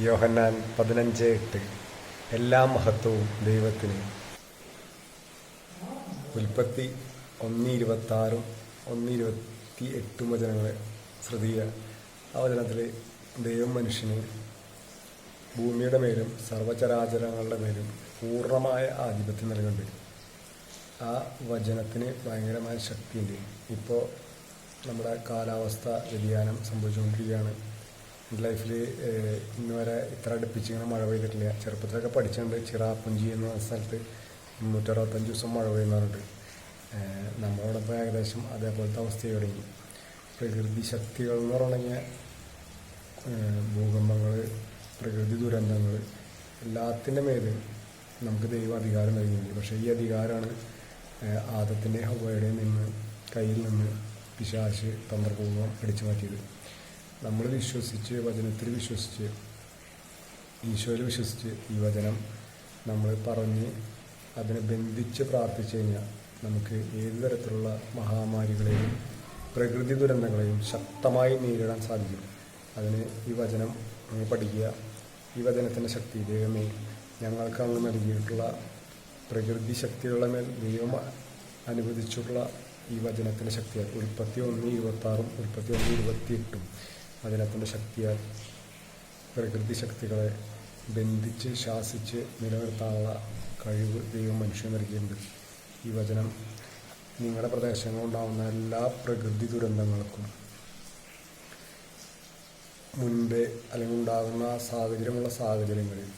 യോഹന്നാൻ പതിനഞ്ച് എട്ട്. എല്ലാ മഹത്വവും ദൈവത്തിന്. ഉൽപ്പത്തി ഒന്ന് ഇരുപത്തി ആറും ഒന്ന് ഇരുപത്തി എട്ടും വചനങ്ങളെ ശ്രദ്ധിക്കുക ആ വചനത്തിൽ ദൈവം മനുഷ്യന് ഭൂമിയുടെ മേലും സർവചരാചരങ്ങളുടെ മേലും പൂർണമായ ആധിപത്യം നൽകുന്നുണ്ട്. ആ വചനത്തിന് ഭയങ്കരമായ ശക്തിയുണ്ട്. ഇപ്പോൾ നമ്മുടെ കാലാവസ്ഥ വ്യതിയാനം സംഭവിച്ചുകൊണ്ടിരിക്കുകയാണ്. എന്റെ ലൈഫിൽ ഇന്ന് വരെ ഇത്ര അടുപ്പിച്ച് ഇങ്ങനെ മഴ പെയ്തിട്ടില്ല. ചെറുപ്പത്തിലൊക്കെ പഠിച്ചിട്ടുണ്ട് ചിറാപ്പുഞ്ചി എന്ന സ്ഥലത്ത് മുന്നൂറ്ററുപത്തഞ്ച് ദിവസം മഴ പെയ്യുന്നുണ്ട് നമ്മളോടൊപ്പം ഏകദേശം അതേപോലത്തെ അവസ്ഥ തുടങ്ങി. പ്രകൃതി ശക്തികൾ എന്ന് പറഞ്ഞാൽ ഭൂകമ്പങ്ങൾ പ്രകൃതി ദുരന്തങ്ങൾ എല്ലാത്തിന്റെ മേലും നമുക്ക് ദൈവം അധികാരം നൽകുന്നുണ്ട് പക്ഷേ ഈ അധികാരമാണ് ആദത്തിന്റെ ഹവയുടെ നിന്ന് കയ്യിൽ നിന്ന് പിശാശ് തന്ത്രപൂർവം അടിച്ചു മാറ്റിയത്. നമ്മൾ വിശ്വസിച്ച് വചനത്തിൽ വിശ്വസിച്ച് ഈശോയിൽ വിശ്വസിച്ച് ഈ വചനം നമ്മൾ പറഞ്ഞ് അതിനെ ബന്ധിച്ച് പ്രാർത്ഥിച്ചു കഴിഞ്ഞാൽ നമുക്ക് ഏത് തരത്തിലുള്ള മഹാമാരികളെയും പ്രകൃതി ദുരന്തങ്ങളെയും ശക്തമായി നേരിടാൻ സാധിക്കും. അതിന് ഈ വചനം പഠിക്കുക. ഈ വചനത്തിന്റെ ശക്തി ദൈവമേ ഞങ്ങൾക്ക് അങ്ങ് നൽകിയിട്ടുള്ള പ്രകൃതി ശക്തികളുടെ മേൽ ദൈവം അനുവദിച്ചിട്ടുള്ള ഈ വചനത്തിന്റെ ശക്തിയാൽ ഉൽപ്പത്തി ഒന്ന് ഇരുപത്താറും ഉൽപ്പത്തി ഒന്ന് ഇരുപത്തി വചനത്തിന്റെ ശക്തിയാൽ പ്രകൃതി ശക്തികളെ ബന്ധിച്ച് ശാസിച്ച് നിലനിർത്താനുള്ള കഴിവ് ദൈവം മനുഷ്യൻ നൽകിയിട്ടുണ്ട്. ഈ വചനം നിങ്ങളുടെ പ്രദേശങ്ങളുണ്ടാകുന്ന എല്ലാ പ്രകൃതി ദുരന്തങ്ങൾക്കും മുൻപേ അല്ലെങ്കിൽ ഉണ്ടാകുന്ന സാഹചര്യമുള്ള സാഹചര്യങ്ങളിൽ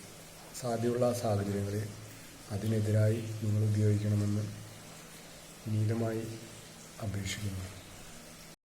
സാധ്യതയുള്ള സാഹചര്യങ്ങളിൽ അതിനെതിരായി നിങ്ങൾ ഉപയോഗിക്കണമെന്ന് വിനീതമായി അപേക്ഷിക്കുന്നു.